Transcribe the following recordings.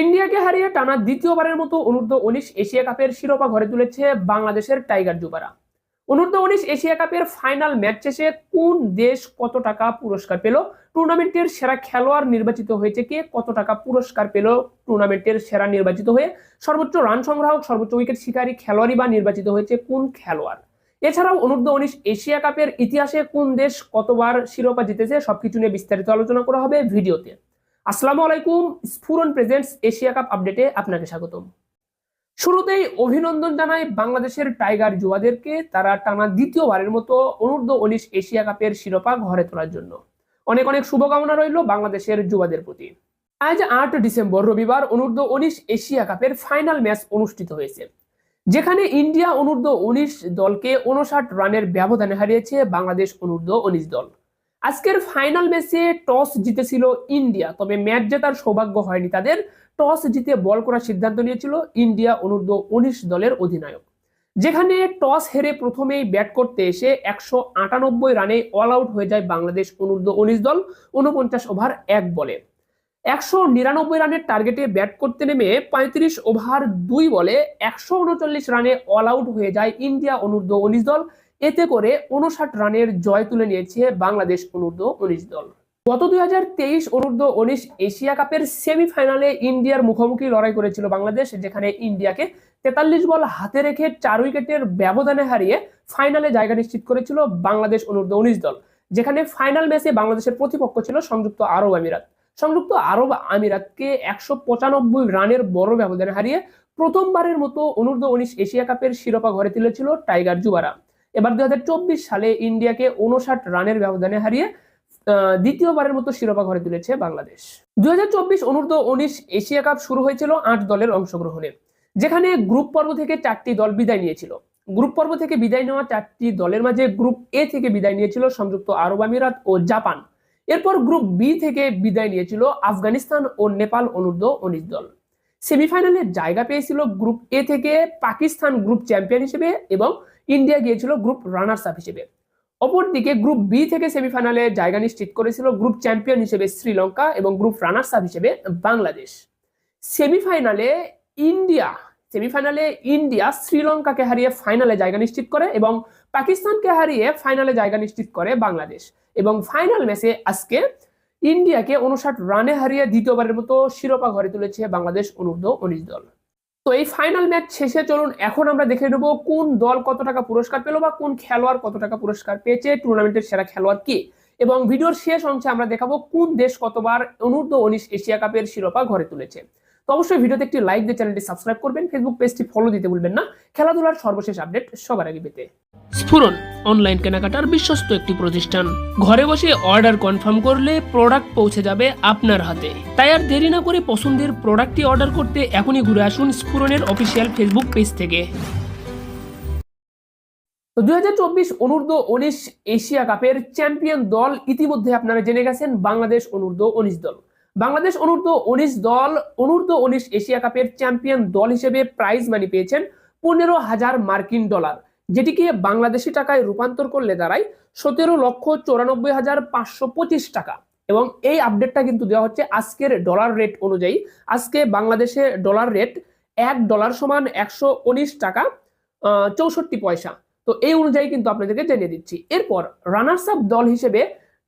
ইন্ডিয়াকে হারিয়ে টানা দ্বিতীয়বারের মতো অনূর্ধ্ব উনিশ এশিয়া কাপের শিরোপা ঘরে তুলেছে বাংলাদেশের টাইগার যুবারা। অনূর্ধ্ব উনিশ এশিয়া কাপের ফাইনাল ম্যাচ শেষে কোন দেশ কত টাকা পুরস্কার পেল? টুর্নামেন্টের সেরা খেলোয়াড় নির্বাচিত হয়েছে কে? কত টাকা পুরস্কার পেল টুর্নামেন্টের সেরা নির্বাচিত হয়ে? সর্বোচ্চ রান সংগ্রাহক, সর্বোচ্চ উইকেট শিকারী খেলোয়াড়ই বা নির্বাচিত হয়েছে কোন খেলোয়াড়? এছাড়াও অনূর্ধ্ব উনিশ এশিয়া কাপের ইতিহাসে কোন দেশ কতবার শিরোপা জিতেছে সবকিছু নিয়ে বিস্তারিত আলোচনা করা হবে ভিডিওতে। আসসালামু আলাইকুম, স্ফুরন প্রেজেন্টস এশিয়া কাপ আপডেটে আপনাকে স্বাগতম। শুরুতেই অভিনন্দন জানাই বাংলাদেশের টাইগার যুবাদেরকে। তারা টানা দ্বিতীয়বারের মতো অনূর্ধ্ব উনিশ এশিয়া কাপের শিরোপা ঘরে তোলার জন্য। অনেক অনেক শুভকামনা রইল বাংলাদেশের যুবাদের প্রতি। আজ আট ডিসেম্বর, রবিবার অনূর্ধ্ব উনিশ এশিয়া কাপের ফাইনাল ম্যাচ অনুষ্ঠিত হয়েছে। যেখানে ইন্ডিয়া অনূর্ধ্ব উনিশ দলকে উনষাট রানের ব্যবধানে হারিয়েছে বাংলাদেশ অনূর্ধ্ব উনিশ দল। আজকের ফাইনাল ম্যাচে টস জিতেছিল ইন্ডিয়া, তবে ম্যাচ জেতার সৌভাগ্য হয়নি তাদের। টস জিতে বল করার সিদ্ধান্ত নিয়েছিল ইন্ডিয়া অনূর্ধ্ব উনিশ দলের অধিনায়ক। যেখানে টস হেরে প্রথমেই ব্যাট করতে এসে একশো আটানব্বই রানে অল আউট হয়ে যায় বাংলাদেশ অনূর্ধ্ব উনিশ দল, উনপঞ্চাশ ওভার এক বলে। একশো নিরানব্বই রানের টার্গেটে ব্যাট করতে নেমে পঁয়ত্রিশ ওভার দুই বলে, একশো উনচল্লিশ রানে অল আউট হয়ে যায় ইন্ডিয়া অনূর্ধ্ব উনিশ দল এতে করে উনষাট রানের জয় তুলে নিয়েছে বাংলাদেশ অনূর্ধ্ব উনিশ দল। গত দুই হাজার তেইশ অনূর্ধ্ব উনিশ এশিয়া কাপের সেমিফাইনালে ইন্ডিয়ার মুখোমুখি লড়াই করেছিল বাংলাদেশ, যেখানে ইন্ডিয়াকে তেতাল্লিশ বল হাতে রেখে চার উইকেটের ব্যবধানে হারিয়ে ফাইনালে জায়গা নিশ্চিত করেছিল বাংলাদেশ অনূর্ধ্ব উনিশ দল, যেখানে ফাইনাল ম্যাচে বাংলাদেশের প্রতিপক্ষ ছিল সংযুক্ত আরব আমিরাত। সংযুক্ত আরব আমিরাতকে একশো পঁচানব্বই রানের বড় ব্যবধানে হারিয়ে প্রথমবারের মতো অনূর্ধ্ব উনিশ এশিয়া কাপের শিরোপা ঘরে তুলেছিল টাইগার যুবারা। এবার দুই হাজার চব্বিশ সালে ইন্ডিয়াকে উনষাট রানের ব্যবধানে হারিয়ে দ্বিতীয়বারের মতো শিরোপা ঘরে তুলেছে বাংলাদেশ। দুই হাজার চব্বিশ অনূর্ধ্ব উনিশ এশিয়া কাপ শুরু হয়েছিল আট দলের অংশগ্রহণে, যেখানে গ্রুপ পর্ব থেকে চারটি দল বিদায় নিয়েছিল। গ্রুপ পর্ব থেকে বিদায় নেওয়া চারটি দলের মাঝে গ্রুপ এ থেকে বিদায় নিয়েছিল সংযুক্ত আরব আমিরাত ও জাপান। এরপর গ্রুপ বি থেকে বিদায় নিয়েছিল আফগানিস্তান ও নেপাল অনূর্ধ্ব উনিশ দল। সেমিফাইনালে জায়গা পেয়েছিল গ্রুপ এ থেকে পাকিস্তান গ্রুপ চ্যাম্পিয়ন হিসেবে এবং ইন্ডিয়া গিয়েছিল গ্রুপ রানার্স আপ হিসেবে। অপরদিকে গ্রুপ বি থেকে সেমিফাইনালে জায়গা নিশ্চিত করেছিল গ্রুপ চ্যাম্পিয়ন হিসেবে শ্রীলঙ্কা এবং গ্রুপ রানার্স আপ হিসেবে বাংলাদেশ। সেমিফাইনালে ইন্ডিয়া সেমিফাইনালে ইন্ডিয়া শ্রীলঙ্কাকে হারিয়ে ফাইনালে জায়গা নিশ্চিত করে এবং পাকিস্তানকে হারিয়ে ফাইনালে জায়গা নিশ্চিত করে বাংলাদেশ। এবং ফাইনাল ম্যাচে আজকে ইন্ডিয়াকে উনষাট রানে হারিয়ে দ্বিতীয়বারের মতো শিরোপা ঘরে তুলেছে বাংলাদেশ অনূর্ধ্ব উনিশ দল। তো এই ফাইনাল ম্যাচ শেষে চলুন, এখন আমরা দেখে নেব কোন দল কত টাকা পুরস্কার পেল বা কোন খেলোয়াড় কত টাকা পুরস্কার পেয়েছে টুর্নামেন্টের সেরা খেলোয়াড় কে? এবং ভিডিওর শেষ অংশে আমরা দেখাবো কোন দেশ কতবার অনূর্ধ্ব উনিশ এশিয়া কাপের শিরোপা ঘরে তুলেছে। তো অবশ্যই ভিডিওতে একটি লাইক দিয়ে চ্যানেলটি সাবস্ক্রাইব করবেন ফেসবুক পেজটি ফলো দিতে ভুলবেন না। খেলাধুলার সর্বশেষ আপডেট সবার আগে পেতে। স্ফুরন অনলাইন কেনাকাটার বিশ্বস্ত একটি প্রতিষ্ঠান। ঘরে বসে অর্ডার কনফার্ম করলে প্রোডাক্ট পৌঁছে যাবে আপনার হাতে। তাই আর দেরি না করে পছন্দের প্রোডাক্টটি অর্ডার করতে এখনই ঘুরে আসুন স্ফুরনের অফিসিয়াল ফেসবুক পেজ থেকে। তো দুই হাজার চব্বিশ অনূর্ধ্ব উনিশ এশিয়া কাপের চ্যাম্পিয়ন দল ইতিমধ্যে আপনারা জেনে গেছেন বাংলাদেশ অনূর্ধ্ব উনিশ দল। বাংলাদেশ অনূর্ধ্ব উনিশ দল, অনূর্ধ্ব উনিশ এশিয়া কাপের চ্যাম্পিয়ন দল হিসেবে প্রাইজ মানি পেয়েছেন পনেরো হাজার মার্কিন ডলার, যেটিকে বাংলাদেশি টাকায় রূপান্তর করলে দাঁড়ায় সতেরো লক্ষ চৌরানব্বই হাজার পাঁচশো পঁচিশ টাকা। এবং এই আপডেটটা কিন্তু দেওয়া হচ্ছে আজকের ডলার রেট অনুযায়ী। আজকে বাংলাদেশে ডলার রেট এক ডলার সমান একশো উনিশ টাকা চৌষট্টি পয়সা। তো এই অনুযায়ী কিন্তু আপনাদেরকে জানিয়ে দিচ্ছি। এরপর রানার্স আপ দল হিসেবে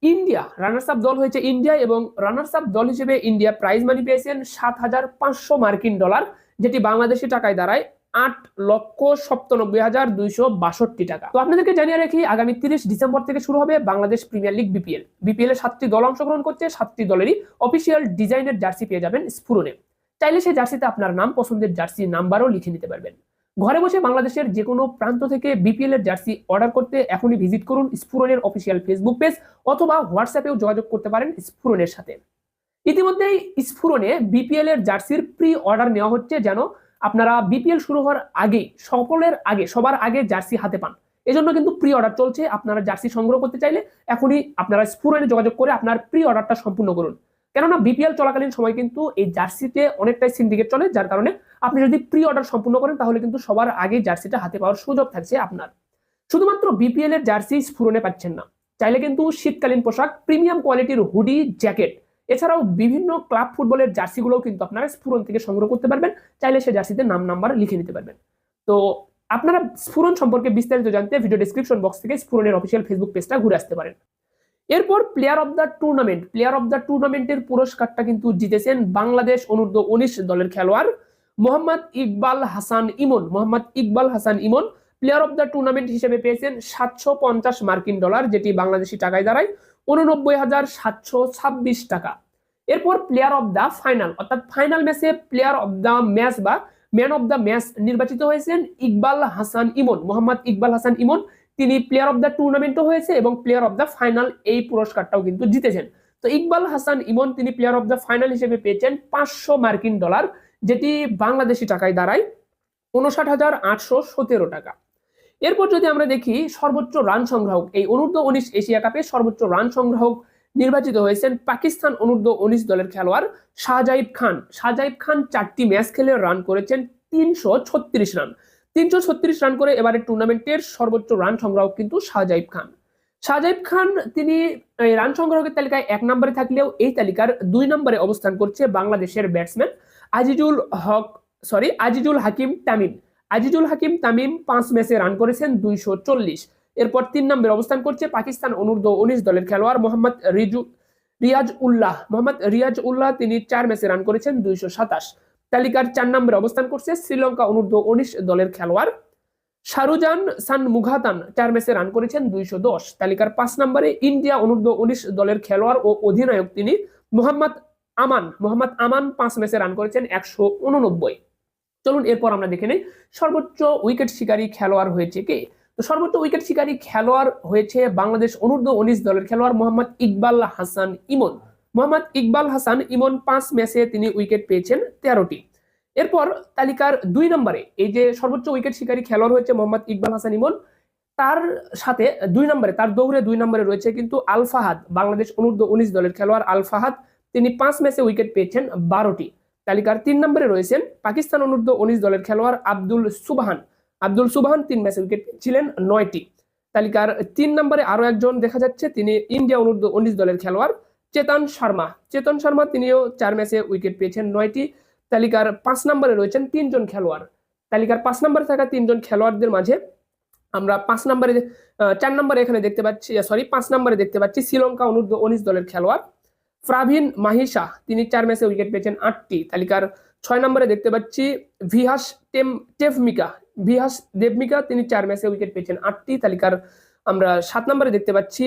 ইন্ডিয়া রানার্স আপ দল হয়েছে ইন্ডিয়া এবং রানার্স আপ দল হিসেবে ইন্ডিয়া প্রাইজ মানি পেয়েছেন সাত হাজার পাঁচশো মার্কিন ডলার, যেটি বাংলাদেশি টাকায় দাঁড়ায় আট লক্ষ সপ্তানব্বই হাজার দুইশো বাষট্টি টাকা। তো আপনাদেরকে জানিয়ে রাখি, আগামী তিরিশ ডিসেম্বর থেকে শুরু হবে Bangladesh premier league BPL. BPL এ সাতটি দল অংশগ্রহণ করছে, সাতটি দলেরই অফিসিয়াল ডিজাইনের জার্সি পেয়ে যাবেন স্ফুরনে চাইলে সেই জার্সিতে আপনার নাম, পছন্দের জার্সি নাম্বারও লিখে নিতে পারবেন। ঘরে বসে বাংলাদেশের যে কোনো প্রান্ত থেকে বিপিএল এর জার্সি অর্ডার করতে এখনই ভিজিট করুন স্ফুরনের অফিসিয়াল ফেসবুক পেজ অথবা হোয়াটসঅ্যাপেও যোগাযোগ করতে পারেন স্ফুরনের সাথে। ইতিমধ্যেই স্ফুরনে বিপিএল এর জার্সির প্রি অর্ডার নেওয়া হচ্ছে যেন আপনারা বিপিএল শুরু হওয়ার আগেই, সকলের আগে, সবার আগে জার্সি হাতে পান। এজন্য কিন্তু প্রি অর্ডার চলছে, আপনারা জার্সি সংগ্রহ করতে চাইলে এখনই আপনারা স্ফুরনে যোগাযোগ করে আপনার প্রি অর্ডারটা সম্পূর্ণ করুন। কেননা বিপিএল চলাকালীন সময় কিন্তু এই জার্সিতে অনেকটাই সিন্ডিকেট চলে, যার কারণে আপনি যদি প্রি অর্ডার সম্পূর্ণ করেন, তাহলে কিন্তু সবার আগে জার্সিটা হাতে পাওয়ার সুযোগ থাকছে আপনার। শুধুমাত্র বিপিএল এর জার্সি স্ফুরনে পাচ্ছেন না। চাইলে কিন্তু শীতকালীন পোশাক প্রিমিয়াম কোয়ালিটির হুডি জ্যাকেট এছাড়াও বিভিন্ন ক্লাব ফুটবলের জার্সিগুলোও কিন্তু আপনারা স্ফুরন থেকে সংগ্রহ করতে পারবেন। চাইলে সে জার্সিতে নাম নাম্বার লিখে নিতে পারবেন। তো আপনারা স্ফুরন সম্পর্কে বিস্তারিত জানতে ভিডিও ডিসক্রিপশন বক্স থেকে স্ফুরনের অফিসিয়াল ফেসবুক পেজটা ঘুরে আসতে পারেন। এরপর player of the tournament player of the টুর্নামেন্টের পুরস্কারটা কিন্তু জিতেছেন বাংলাদেশ অনূর্ধ্ব উনিশ দলের খেলোয়াড় Mohammad Iqbal Hasan Emon. Mohammad Iqbal Hasan Emon player of the tournament হিসেবে পেয়েছেন সাতশো পঞ্চাশ মার্কিন ডলার, যেটি বাংলাদেশি টাকায় দাঁড়ায় উননব্বই হাজার সাতশো ছাব্বিশ টাকা। এরপর প্লেয়ার অফ দ্য ফাইনাল অর্থাৎ ফাইনাল ম্যাচে প্লেয়ার অফ দ্য ম্যাচ বা ম্যান অফ দ্য ম্যাচ নির্বাচিত হয়েছেন ইকবাল হাসান ইমন। মোহাম্মদ ইকবাল হাসান ইমন তিনি প্লেয়ার অফ দ্য টুর্নামেন্টও হয়েছে এবং প্লেয়ার অফ দ্য ফাইনাল এই পুরস্কারটাও কিন্তু জিতেছেন। তো ইকবাল হাসান ইমন তিনি প্লেয়ার অফ দ্য ফাইনাল হিসেবে পেয়েছেন পাঁচশো মার্কিন ডলার, যেটি বাংলাদেশি টাকায় দাঁড়ায় উনষাট হাজার আটশো সতেরো টাকা। এরপর যদি আমরা দেখি, সর্বোচ্চ রান সংগ্রাহক, এই অনূর্ধ্ব উনিশ এশিয়া কাপে সর্বোচ্চ রান সংগ্রাহক নির্বাচিত হয়েছেন পাকিস্তান অনূর্ধ্ব উনিশ দলের খেলোয়াড় শাহজাইব খান। শাহজাইব খান চারটি ম্যাচ খেলে রান করেছেন তিনশো ছত্রিশ রান তিনশো ছত্রিশ রান করে এবারে টুর্নামেন্টের সর্বোচ্চ রান সংগ্রাহক কিন্তু শাহজাইব খান। শাহজাইব খান, তিনি রান সংগ্রাহকের তালিকায় এক নম্বরে থাকলেও এই তালিকার দুই নম্বরে অবস্থান করছে বাংলাদেশের ব্যাটসম্যান আজিজুল হক সরি আজিজুল হাকিম তামিম। আজিজুল হাকিম তামিম পাঁচ ম্যাচে রান করেছেন দুইশো চল্লিশ। এরপর তিন নম্বরে অবস্থান করছে পাকিস্তান অনূর্ধ্ব উনিশ দলের খেলোয়াড় মোহাম্মদ রিজু রিয়াজ উল্লাহ মোহাম্মদ রিয়াজ উল্লাহ তিনি চার ম্যাচে রান করেছেন দুইশো সাতাশ। তালিকার চার নম্বরে অবস্থান করছে শ্রীলঙ্কা অনূর্ধ্ব উনিশ দলের খেলোয়াড়। শাহরুজান, সান মুঘাতান চার ম্যাচে রান করেছেন দুইশো দশ। তালিকার পাঁচ নম্বরে ইন্ডিয়া অনূর্ধ্ব উনিশ দলের খেলোয়াড় ও অধিনায়ক তিনি মোহাম্মদ আমান। মোহাম্মদ আমান পাঁচ ম্যাচে রান করেছেন একশো উননব্বই। চলুন এরপর আমরা দেখে নেই সর্বোচ্চ উইকেট শিকারী খেলোয়াড় হয়েছে কে? তো সর্বোচ্চ উইকেট শিকারী খেলোয়াড় হয়েছে বাংলাদেশ অনূর্ধ্ব উনিশ দলের খেলোয়াড় মোহাম্মদ ইকবাল হাসান ইমন। মোহাম্মদ ইকবাল হাসান ইমন পাঁচ ম্যাচে তিনি উইকেট পেয়েছেন তেরোটি। এরপর তালিকার দুই নম্বরে এই যে সর্বোচ্চ উইকেট শিকারী খেলোয়াড় হয়েছে মোহাম্মদ ইকবাল হাসান ইমন, তার সাথে দুই নম্বরে, তার দৌড়ে দুই নম্বরে রয়েছে কিন্তু আল ফাহাদ, বাংলাদেশ অনূর্ধ্ব উনিশ দলের খেলোয়াড় আল ফাহাদ। তিনি পাঁচ ম্যাচে উইকেট পেয়েছেন বারোটি। তালিকার তিন নম্বরে রয়েছেন পাকিস্তান অনূর্ধ্ব উনিশ দলের খেলোয়াড় আব্দুল সুবাহান। আব্দুল সুবাহান তিন ম্যাচে উইকেট ছিলেন নয়টি। তালিকার তিন নম্বরে আরও একজন দেখা যাচ্ছে, তিনি ইন্ডিয়া অনূর্ধ্ব উনিশ দলের খেলোয়াড় চেতন শর্মা। চেতন শর্মা তিনিও চার ম্যাচে উইকেট পেয়েছেন, নয়টি তালিকার পাঁচ নম্বরে রয়েছেন তিনজন খেলোয়াড়। তালিকার পাঁচ নম্বরে থাকা তিনজন খেলোয়াড়দের মাঝে আমরা পাঁচ নম্বরে চার নম্বরে এখানে দেখতে পাচ্ছি সরি পাঁচ নম্বরে দেখতে পাচ্ছি শ্রীলঙ্কা অনূর্ধ্ব উনিশ দলের খেলোয়াড়। ফ্রাভিন মাহিসা তিনি চার ম্যাচে উইকেট পেয়েছেন আটটি। তালিকার ছয় নম্বরে দেখতে পাচ্ছি ভিহাস টেম, টেফমিকা। ভিহাস দেবমিকা, তিনি চার ম্যাচে উইকেট পেয়েছেন আটটি। তালিকার আমরা সাত নম্বরে দেখতে পাচ্ছি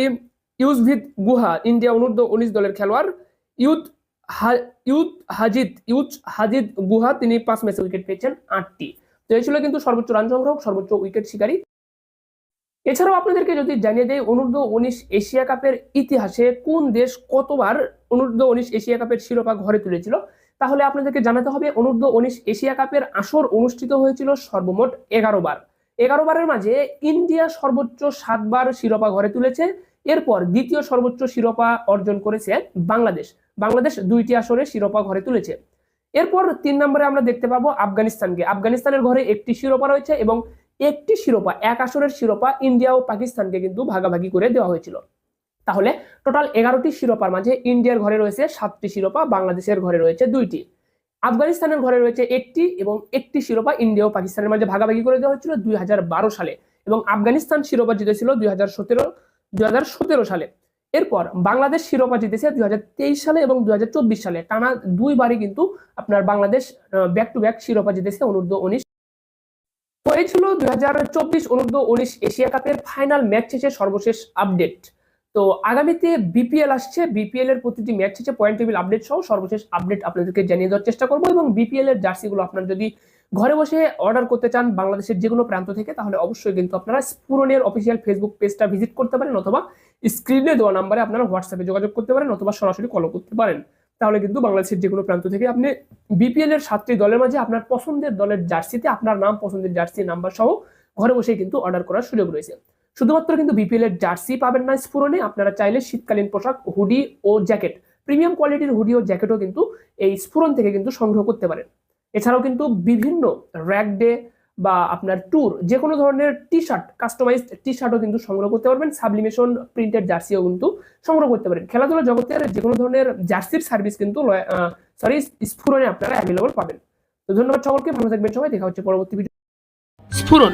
ইউজভিদ গুহা, ইন্ডিয়া অনূর্ধ্ব উনিশ দলের খেলোয়াড়। Youth youth Hajid youth Hajid Guha, তিনি পাঁচ ম্যাচে উইকেট পেয়েছেন আটটি। তো এই ছিল কিন্তু সর্বোচ্চ রান সংগ্রহ, সর্বোচ্চ উইকেট শিকারী। এছাড়াও আপনাদেরকে যদি জানিয়ে দেয় অনূর্ধ্ব উনিশ এশিয়া কাপের ইতিহাসে কোন দেশ কতবার অনূর্ধ্ব উনিশ এশিয়া কাপের শিরোপা ঘরে তুলেছিল, তাহলে আপনাদেরকে জানাতে হবে, অনূর্ধ্ব উনিশ এশিয়া কাপের আসর অনুষ্ঠিত হয়েছিল সর্বমোট এগারো বার। এগারো বারের মাঝে ইন্ডিয়া সর্বোচ্চ সাতবার শিরোপা ঘরে তুলেছে এরপর দ্বিতীয় সর্বোচ্চ শিরোপা অর্জন করেছে বাংলাদেশ। বাংলাদেশ দুইটি আসরে শিরোপা ঘরে তুলেছে। এরপর তিন নম্বরে আমরা দেখতে পাবো আফগানিস্তানকে। আফগানিস্তানের ঘরে একটি শিরোপা রয়েছে এবং একটি শিরোপা, এক আসরের শিরোপা ইন্ডিয়া ও পাকিস্তানকে কিন্তু ভাগাভাগি করে দেওয়া হয়েছিল। তাহলে টোটাল এগারোটি শিরোপার মাঝে ইন্ডিয়ার ঘরে রয়েছে সাতটি শিরোপা, বাংলাদেশের ঘরে রয়েছে দুইটি। আফগানিস্তানের ঘরে রয়েছে একটি এবং একটি শিরোপা ইন্ডিয়া ও পাকিস্তানের মাঝে ভাগাভাগি করে দেওয়া হয়েছিল দুই হাজার বারো সালে। এবং আফগানিস্তান শিরোপা জিতেছিল দুই দুই সালে। এরপর বাংলাদেশ শিরোপা জিতেছে দুই হাজার তেইশ সালে এবং দু হাজার চব্বিশ সালে। টানা দুইবারই কিন্তু আপনার বাংলাদেশ ব্যাক টু ব্যাক শিরোপা জিতেছে অনূর্ধ্ব উনিশ। তো এই ছিল দুই হাজার চব্বিশ অনূর্ধ্ব উনিশ এশিয়া কাপের ফাইনাল ম্যাচ শেষে সর্বশেষ আপডেট তো আগামীতে বিপিএল আসছে। বিপিএল এর প্রতিটি ম্যাচ শেষে পয়েন্ট টেবিল আপডেট সহ সর্বশেষ আপডেট আপনাদেরকে জানিয়ে দেওয়ার চেষ্টা করব এবং বিপিএল এর জার্সিগুলো আপনার যদি ঘরে বসে অর্ডার করতে চান বাংলাদেশের যে কোনো প্রান্ত থেকে, তাহলে অবশ্যই কিন্তু আপনারা স্পুরনের অফিসিয়াল ফেসবুক পেজটা ভিজিট করতে পারেন অথবা স্ক্রিনে দেওয়া নাম্বারে আপনারা হোয়াটসঅ্যাপে যোগাযোগ করতে পারেন অথবা সরাসরি কল করতে পারেন। তাহলে কিন্তু বাংলাদেশের যে কোনো প্রান্ত থেকে আপনি বিপিএল এর সাতটি দলের মাঝে আপনার পছন্দের দলের জার্সিতে আপনার নাম, পছন্দের জার্সি নাম্বার সহ ঘরে বসে কিন্তু অর্ডার করার সুযোগ রয়েছে। শুধুমাত্র কিন্তু বিপিএল এর জার্সি পাবেন না স্ফুরণে, আপনারা চাইলে শীতকালীন পোশাক, হুডি ও জ্যাকেট প্রিমিয়াম কোয়ালিটির হুডি ও জ্যাকেটও কিন্তু এই স্ফুরণ থেকে কিন্তু সংগ্রহ করতে পারেন। এছাড়াও কিন্তু বিভিন্ন র্যাক ডে বা আপনার ট্যুর যে কোনো ধরনের টি শার্ট কাস্টমাইজড টি শার্টও কিন্তু সংগ্রহ করতে পারবেন। সাবলিমেশন প্রিন্টেড জার্সিও কিন্তু সংগ্রহ করতে পারেন। খেলাধুলা জগতের যে কোনো ধরনের জার্সির সার্ভিস কিন্তু সরি স্ফুরণে আপনারা অ্যাভেলেবল পাবেন। তো ধন্যবাদ সকলকে, ভালো থাকবেন সবাই, দেখা হচ্ছে পরবর্তী ভিডিও স্ফুরন